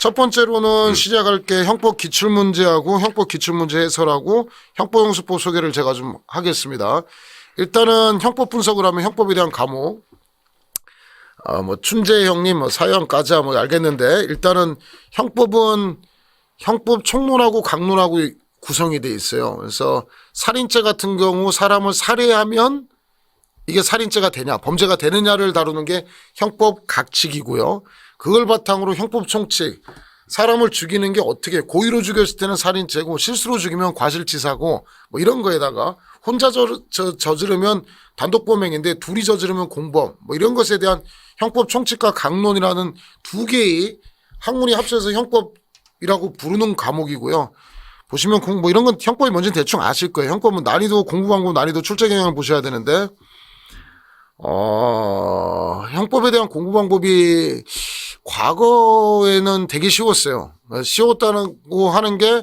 첫 번째로는 시작할 게 형법 기출 문제하고 형법 기출 문제 해설하고 형법 용수법 소개를 제가 좀 하겠습니다. 일단은 형법 분석을 하면 형법에 대한 과목 아, 뭐 춘재 형님 뭐 사형 까자 뭐 알겠는데 일단은 형법은 형법 총론하고 강론하고 구성이 돼 있어요. 그래서 살인죄 같은 경우 사람을 살해하면 이게 살인죄가 되냐, 범죄가 되느냐를 다루는 게 형법 각칙이고요. 그걸 바탕으로 형법 총칙, 사람을 죽이는 게 어떻게 고의로 죽였을 때는 살인죄고 실수로 죽이면 과실치사고 뭐 이런 거에다가 혼자 저, 저, 저지르면 단독범행인데 둘이 저지르면 공범 뭐 이런 것에 대한 형법 총칙과 강론이라는 두 개의 학문이 합쳐서 형법이라고 부르는 과목이고요. 보시면 공, 뭐 이런 건 형법이 뭔지 대충 아실 거예요. 형법은 난이도 공부 방법 난이도 출제 경향을 보셔야 되는데 어, 형법에 대한 공부 방법이 과거에는 되게 쉬웠어요. 쉬웠다고 하는 게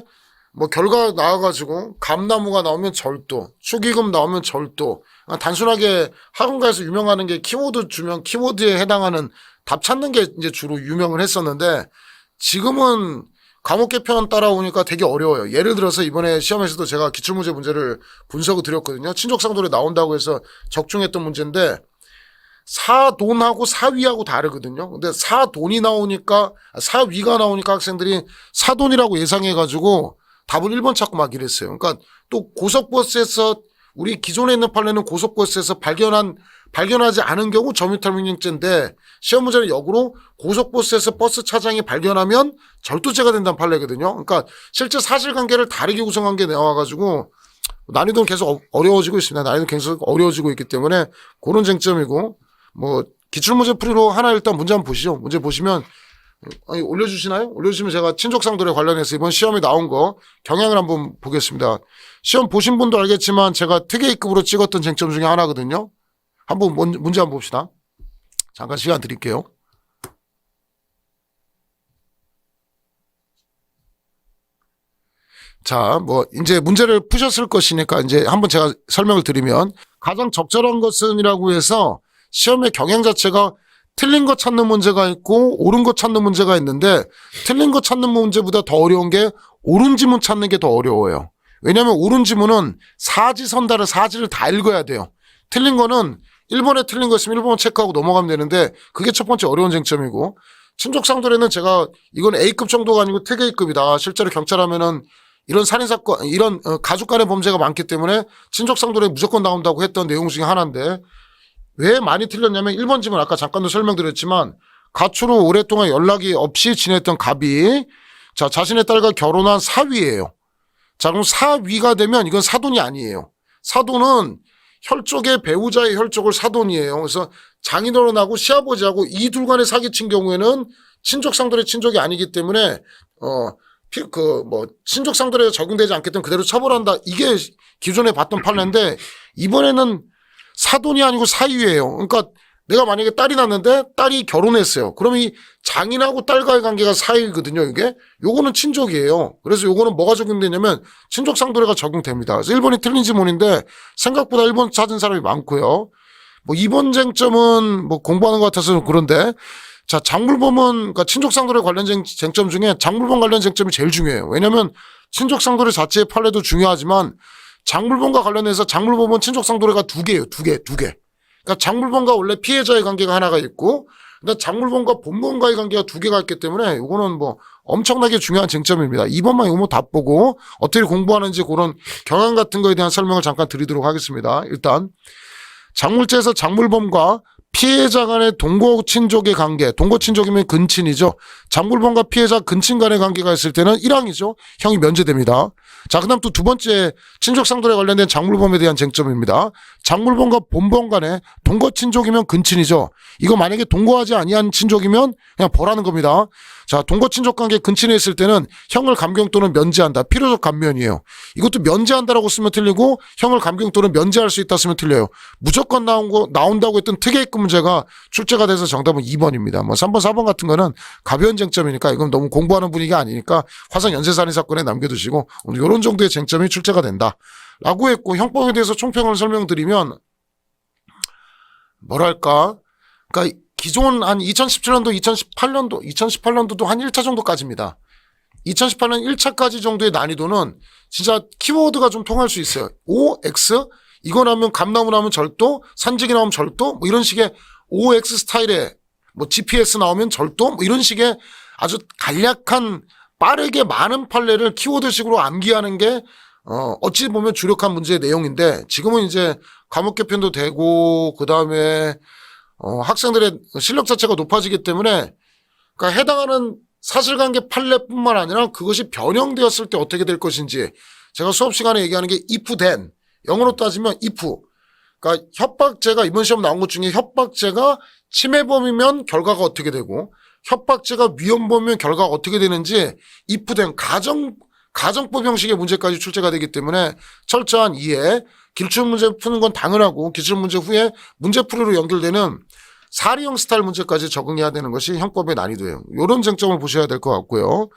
뭐 결과 나와가지고 감나무가 나오면 절도, 축의금 나오면 절도. 그냥 단순하게 학원가에서 유명하는 게 키워드 주면 키워드에 해당하는 답 찾는 게 이제 주로 유명을 했었는데 지금은 과목 개편 따라오니까 되게 어려워요. 예를 들어서 이번에 시험에서도 제가 기출문제 문제를 분석을 드렸거든요. 친족상도에 나온다고 해서 적중했던 문제인데 사돈하고 사위하고 다르거든요. 근데 사돈이 나오니까 사위가 나오니까 학생들이 사돈이라고 예상해 가지고 답을 1번 찾고 막 이랬어요. 그러니까 또 고속버스에서 우리 기존에 있는 판례는 고속버스에서 발견한 발견하지 않은 경우 점유탈 명령죄인데 시험 문제는 역으로 고속버스에서 버스 차장이 발견하면 절도죄가 된다는 판례거든요. 그러니까 실제 사실관계를 다르게 구성한 게 나와가지고 난이도는 계속 어- 어려워지고 있습니다. 난이도 계속 어려워지고 있기 때문에 그런 쟁점이고 뭐 기출문제 풀이로 하나 일단 문제 한번 보시죠. 문제 보시면 아니 올려주시나요? 올려주시면 제가 친족상돌에 관련해서 이번 시험에 나온 거 경향을 한번 보겠습니다. 시험 보신 분도 알겠지만 제가 특혜급으로 찍었던 쟁점 중에 하나거든요. 한번 문- 문제 한번 봅시다. 잠깐 시간 드릴게요. 자, 뭐 이제 문제를 푸셨을 것이니까 이제 한번 제가 설명을 드리면 가장 적절한 것은이라고 해서 시험의 경향 자체가 틀린 거 찾는 문제가 있고 옳은 거 찾는 문제가 있는데 틀린 거 찾는 문제보다 더 어려운 게 옳은 지문 찾는 게 더 어려워요. 왜냐하면 옳은 지문은 사지선다를 사지를 다 읽어야 돼요. 틀린 거는 1번에 틀린 거 있으면 1번 체크하고 넘어가면 되는데 그게 첫 번째 어려운 쟁점이고 친족상돌에는 제가 이건 A급 정도가 아니고 특A급이다. 실제로 경찰하면은 이런 살인사건, 이런 어, 가족 간의 범죄가 많기 때문에 친족상돌에 무조건 나온다고 했던 내용 중에 하나인데 왜 많이 틀렸냐면 1번 지문 아까 잠깐도 설명드렸지만 가초로 오랫동안 연락이 없이 지냈던 갑이 자 자신의 딸과 결혼한 사위예요. 자 그럼 사위가 되면 이건 사돈이 아니에요. 사돈은 혈족의 배우자의 혈족을 사돈이에요. 그래서 장인어른하고 시아버지하고 이 둘 간에 사기친 경우에는 친족 상돌의 친족이 아니기 때문에 어 그 뭐 친족 상돌에 적용되지 않기 때문에 그대로 처벌한다. 이게 기존에 봤던 판례인데 이번에는 사돈이 아니고 사위예요. 그러니까 내가 만약에 딸이 났는데 딸이 결혼했어요. 그러면 이 장인하고 딸과의 관계가 사위거든요, 이게. 요거는 친족이에요. 그래서 요거는 뭐가 적용되냐면 친족 상도례가 적용됩니다. 그래서 1번이 틀린 지문인데 생각보다 1번 찾은 사람이 많고요. 뭐 2번 쟁점은 뭐 공부하는 것 같아서 그런데 자, 장물범은 그러니까 친족 상도례 관련 쟁, 쟁점 중에 장물범 관련 쟁점이 제일 중요해요. 왜냐면 친족 상도례 자체의 판례도 중요하지만 장물범과 관련해서 장물범은 친족 상도례가 두 개예요. 두 개, 두 개. 그러니까 장물범과 원래 피해자의 관계가 하나가 있고 근데 장물범과 본범과의 관계가 두 개가 있기 때문에 이거는 뭐 엄청나게 중요한 쟁점입니다. 이번만 이거 뭐다 보고 어떻게 공부하는지 그런 경향 같은 거에 대한 설명을 잠깐 드리도록 하겠습니다. 일단 장물죄에서 장물범과 피해자 간의 동거 친족의 관계, 동거 친족이면 근친이죠. 장물범과 피해자 근친 간의 관계가 있을 때는 1항이죠. 형이 면제됩니다. 자, 그 다음 또 두 번째 친족 상돌에 관련된 장물범에 대한 쟁점입니다. 장물범과 본범 간에 동거 친족이면 근친이죠. 이거 만약에 동거하지 아니한 친족이면 그냥 벌하는 겁니다. 자, 동거 친족 관계 근친에 있을 때는 형을 감경 또는 면제한다. 필요적 감면이에요. 이것도 면제한다라고 쓰면 틀리고 형을 감경 또는 면제할 수 있다 쓰면 틀려요. 무조건 나온 거 나온다고 했던 특혜입금 문제가 출제가 돼서 정답은 2번입니다. 뭐 3번, 4번 같은 거는 가벼운 쟁점이니까 이건 너무 공부하는 분위기가 아니니까 화성 연쇄살인 사건에 남겨두시고 오늘 이런 정도의 쟁점이 출제가 된다. 라고 했고 형법에 대해서 총평을 설명드리면 뭐랄까 그러니까 기존 한 2017년도, 2018년도, 2018년도도 한 1차 정도까지입니다. 2018년 1차까지 정도의 난이도는 진짜 키워드가 좀 통할 수 있어요. O, X, 이거 나오면 감나무 나오면 절도, 산직이 나오면 절도, 뭐 이런 식의 OX 스타일의 뭐 GPS 나오면 절도, 뭐 이런 식의 아주 간략한 빠르게 많은 판례를 키워드식으로 암기하는 게 어, 어찌 보면 주력한 문제의 내용인데 지금은 이제 과목 개편도 되고 그 다음에 어, 학생들의 실력 자체가 높아지기 때문에 그러니까 해당하는 사실관계 판례뿐만 아니라 그것이 변형되었을 때 어떻게 될 것인지 제가 수업 시간에 얘기하는 게 if then 영어로 따지면 if. 그러니까 협박죄가 이번 시험 나온 것 중에 협박죄가 침해범이면 결과가 어떻게 되고 협박죄가 위헌범이면 결과가 어떻게 되는지 then 가정 가정법 형식의 문제까지 출제가 되기 때문에 철저한 이해 기출 문제 푸는 건 당연하고 기출 문제 후에 문제풀이로 연결되는 사리형 스타일 문제까지 적응해야 되는 것이 형법의 난이도예요. 이런 쟁점을 보셔야 될 것 같고요.